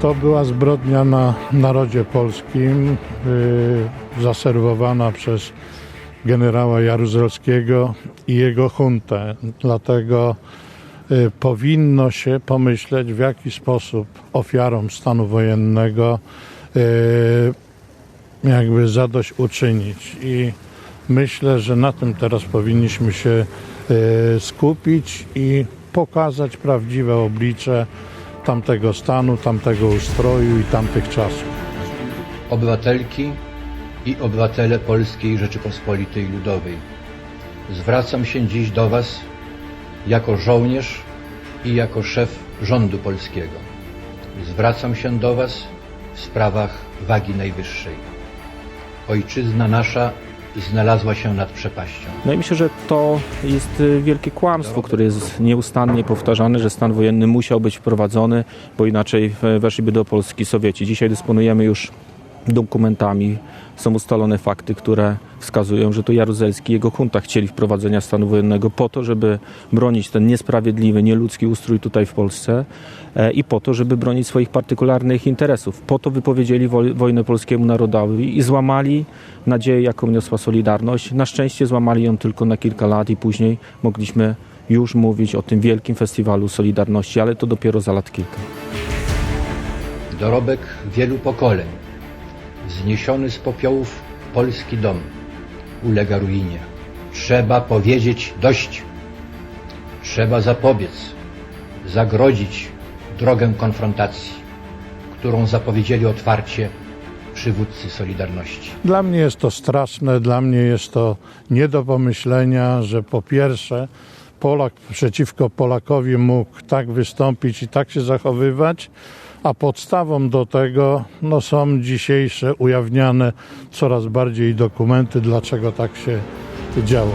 To była zbrodnia na narodzie polskim, y, zaserwowana przez generała Jaruzelskiego i jego huntę. Dlatego y, powinno się pomyśleć, w jaki sposób ofiarom stanu wojennego y, jakby zadośćuczynić. I myślę, że na tym teraz powinniśmy się y, skupić i pokazać prawdziwe oblicze tamtego stanu, tamtego ustroju i tamtych czasów. obywatelki i obywatele Polskiej Rzeczypospolitej Ludowej. Zwracam się dziś do Was jako żołnierz i jako szef rządu polskiego. Zwracam się do Was w sprawach wagi najwyższej. Ojczyzna nasza znalazła się nad przepaścią. No i myślę, że to jest y, wielkie kłamstwo, które jest nieustannie powtarzane, że stan wojenny musiał być wprowadzony, bo inaczej e, weszliby do Polski Sowieci. Dzisiaj dysponujemy już dokumentami, są ustalone fakty, które wskazują, że to Jaruzelski i jego junta chcieli wprowadzenia stanu wojennego po to, żeby bronić ten niesprawiedliwy, nieludzki ustrój tutaj w Polsce e, i po to, żeby bronić swoich partykularnych interesów. Po to wypowiedzieli woj- wojnę polskiemu narodowi i złamali nadzieję, jaką niosła Solidarność. Na szczęście złamali ją tylko na kilka lat i później mogliśmy już mówić o tym wielkim festiwalu Solidarności, ale to dopiero za lat kilka. Dorobek wielu pokoleń, wzniesiony z popiołów polski dom, ulega ruinie. Trzeba powiedzieć dość. Trzeba zapobiec, zagrodzić drogę konfrontacji, którą zapowiedzieli otwarcie przywódcy Solidarności. Dla mnie jest to straszne, dla mnie jest to nie do pomyślenia, że po pierwsze Polak przeciwko Polakowi mógł tak wystąpić i tak się zachowywać, a podstawą do tego no, są dzisiejsze ujawniane coraz bardziej dokumenty, dlaczego tak się działo.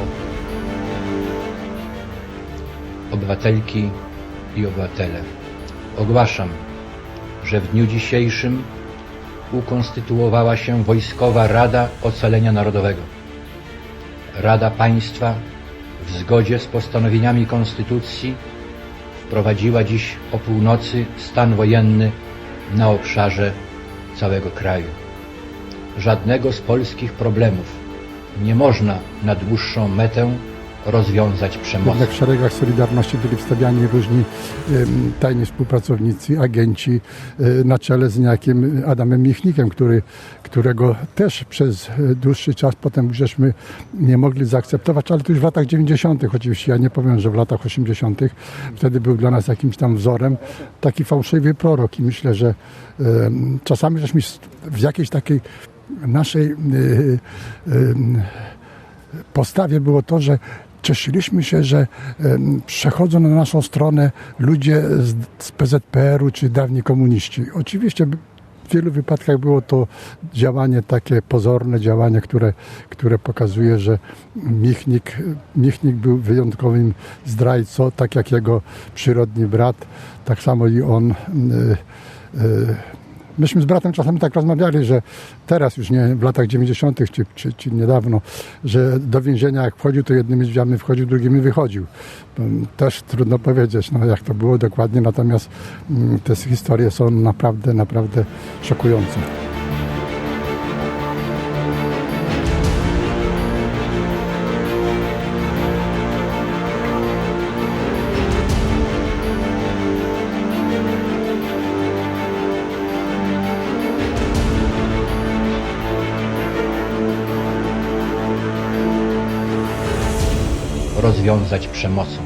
Obywatelki i obywatele, ogłaszam, że w dniu dzisiejszym ukonstytuowała się Wojskowa Rada Ocalenia Narodowego. Rada Państwa w zgodzie z postanowieniami Konstytucji wprowadziła dziś o północy stan wojenny na obszarze całego kraju. Żadnego z polskich problemów nie można na dłuższą metę rozwiązać przemocą. Jednak w szeregach Solidarności byli wstawiani różni tajni współpracownicy, agenci e, na czele z niejakim Adamem Michnikiem, który, którego też przez e, dłuższy czas potem żeśmy nie mogli zaakceptować, ale to już w latach 90. oczywiście, ja nie powiem, że w latach 80. wtedy był dla nas jakimś tam wzorem, taki fałszywy prorok i myślę, że czasami żeśmy w jakiejś takiej naszej e, postawie było to, że cieszyliśmy się, że przechodzą na naszą stronę ludzie z, z PZPR-u czy dawni komuniści. Oczywiście w wielu wypadkach było to działanie takie pozorne, działanie, które, które pokazuje, że Michnik, Michnik był wyjątkowym zdrajcą, tak jak jego przyrodni brat, tak samo i on. y, Myśmy z bratem czasami tak rozmawiali, że teraz już nie w latach 90. Czy, czy, czy niedawno, że do więzienia jak wchodził, to jednymi drzwiami wchodził, drugimi wychodził. Też trudno powiedzieć, no, jak to było dokładnie, natomiast mm, te historie są naprawdę, naprawdę szokujące. Rozwiązać przemocą.